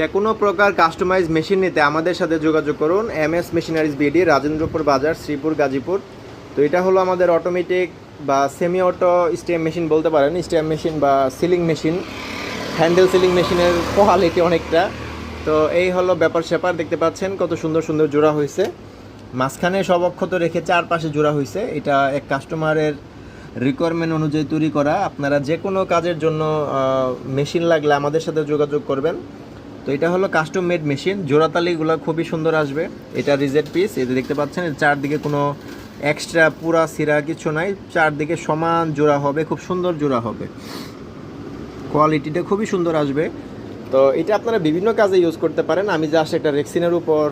যে কোনো প্রকার কাস্টমাইজ মেশিন নিতে আমাদের সাথে যোগাযোগ করুন M S machineries B D Rajendrapur Bazar, Sreepur, Gazipur. তো এটা হলো আমাদের অটোমেটিক বা সেমি অটো স্টেম মেশিন বলতে পারেন স্টেম মেশিন বা সিলিং মেশিন হ্যান্ডেল সিলিং মেশিনের কোয়ালিটি অনেকটা। তো এই হলো ব্যাপার স্যাপার, দেখতে পাচ্ছেন কত সুন্দর সুন্দর জোড়া হয়েছে। মাঝখানে সব অক্ষত রেখে চারপাশে জোড়া হয়েছে। এটা এক কাস্টমারের রিকোয়ারমেন্ট অনুযায়ী তৈরি করা। আপনারা যে কোনো কাজের জন্য মেশিন লাগলে আমাদের সাথে যোগাযোগ করবেন। তো এটা হলো কাস্টম মেড মেশিন জোড়াতালিগুলো খুবই সুন্দর আসবে। এটা রিজেট পিস এটা দেখতে পাচ্ছেন চারদিকে কোনো এক্সট্রা পুরা সিরা কিছু নাই। চারদিকে সমান জোড়া হবে, খুব সুন্দর জোড়া হবে। কোয়ালিটিটা খুবই সুন্দর আসবে। তো এটা আপনারা বিভিন্ন কাজে ইউজ করতে পারেন। আমি জাস্ট একটা রেক্সিনের উপর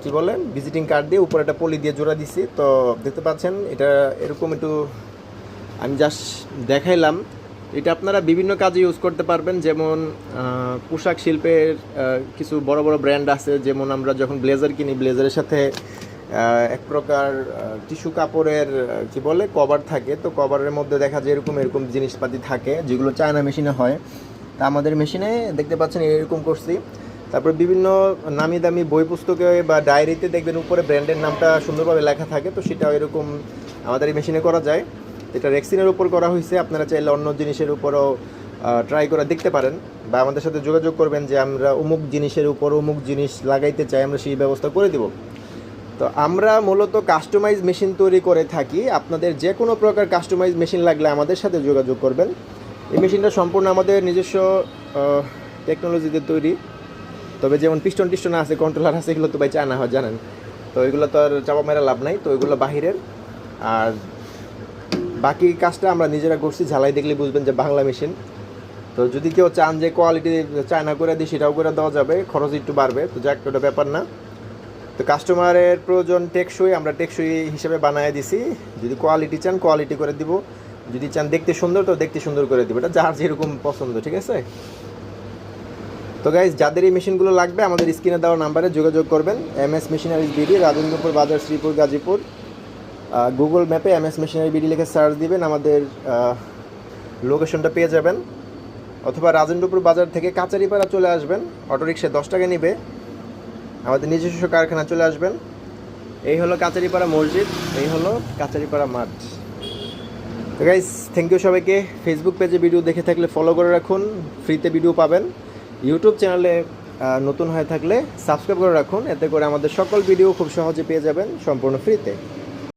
কি বলে ভিজিটিং কার্ড দিয়ে উপরে একটা পলি দিয়ে জোড়া দিছি। তো দেখতে পাচ্ছেন, এটা এরকম একটু, আমি জাস্ট দেখাইলাম। এটা আপনারা বিভিন্ন কাজে ইউজ করতে পারবেন, যেমন পোশাক শিল্পের কিছু বড় বড় ব্র্যান্ড আছে, যেমন আমরা যখন ব্লেজার কিনি ব্লেজারের সাথে এক প্রকার টিস্যু কাপড়ের কি বলে কভার থাকে। তো কভারের মধ্যে দেখা যায় এরকম এরকম জিনিসপাতি থাকে, যেগুলো চায়না মেশিনে হয়। তা আমাদের মেশিনে দেখতে পাচ্ছেন, এরকম করছি। তারপর বিভিন্ন নামি দামি বই পুস্তকে বা ডায়েরিতে দেখবেন উপরে ব্র্যান্ডের নামটা সুন্দরভাবে লেখা থাকে, তো সেটাও এরকম আমাদের এই মেশিনে করা যায়। এটা রেক্সিনের উপর করা হয়েছে। আপনারা চাইলে অন্য জিনিসের উপরও ট্রাই করে দেখতে পারেন বা আমাদের সাথে যোগাযোগ করবেন যে আমরা অমুক জিনিসের উপর অমুক জিনিস লাগাইতে চাই, আমরা সেই ব্যবস্থা করে দিব। তো আমরা মূলত কাস্টমাইজ মেশিন তৈরি করে থাকি। আপনাদের যে কোনো প্রকার কাস্টমাইজ মেশিন লাগলে আমাদের সাথে যোগাযোগ করবেন। এই মেশিনটা সম্পূর্ণ আমাদের নিজস্ব টেকনোলজিতে তৈরি। তবে যেমন পিস্টন টিস্টন আছে কন্ট্রোলার আছে, এগুলো তো ভাই চায় না হয়, জানেন। তো এগুলো তো আর চাপা মেরা লাভ নাই, তো এগুলো বাহিরের। আর বাকি কাজটা আমরা নিজেরা করছি, ঝালাই দেখলে বুঝবেন যে বাংলা মেশিন তো যদি কেউ চান যে কোয়ালিটি চায়না করে দিই, সেটাও করে দেওয়া যাবে, খরচ একটু বাড়বে, তো যাক, ওটা ব্যাপার না। তো কাস্টমারের প্রয়োজন টেকসই, আমরা টেকসই হিসেবে বানিয়ে দিছি। যদি কোয়ালিটি চান কোয়ালিটি করে দিব। যদি চান দেখতে সুন্দর, তো দেখতে সুন্দর করে দিব। এটা যার যেরকম পছন্দ, ঠিক আছে? তো গাইজ যাদের এই মেশিনগুলো লাগবে, আমাদের স্ক্রিনে দেওয়া নাম্বারে যোগাযোগ করবেন। M S machineries B D Rajendrapur Bazar, Sreepur, Gazipur. Google ম্যাপে M S machinery B D লিখে সার্চ দিবেন, আমাদের লোকেশনটা পেয়ে যাবেন। অথবা রাজেন্দ্রপুর বাজার থেকে কাচারিপাড়া চলে আসবেন অটোরিক্সায় দশ টাকা নিবে। আমাদের নিজস্ব কারখানা চলে আসবেন। এই হলো কাচারিপাড়া মসজিদ, এই হলো কাচারিপাড়া মাঠ। তো গাইস থ্যাংক ইউ সবাইকে। ফেসবুক পেজে ভিডিও দেখে থাকলে ফলো করে রাখুন ফ্রিতে ভিডিও পাবেন। ইউটিউব চ্যানেলে নতুন হয়ে থাকলে সাবস্ক্রাইব করে রাখুন, এতে করে আমাদের সকল ভিডিও খুব সহজে পেয়ে যাবেন, সম্পূর্ণ ফ্রিতে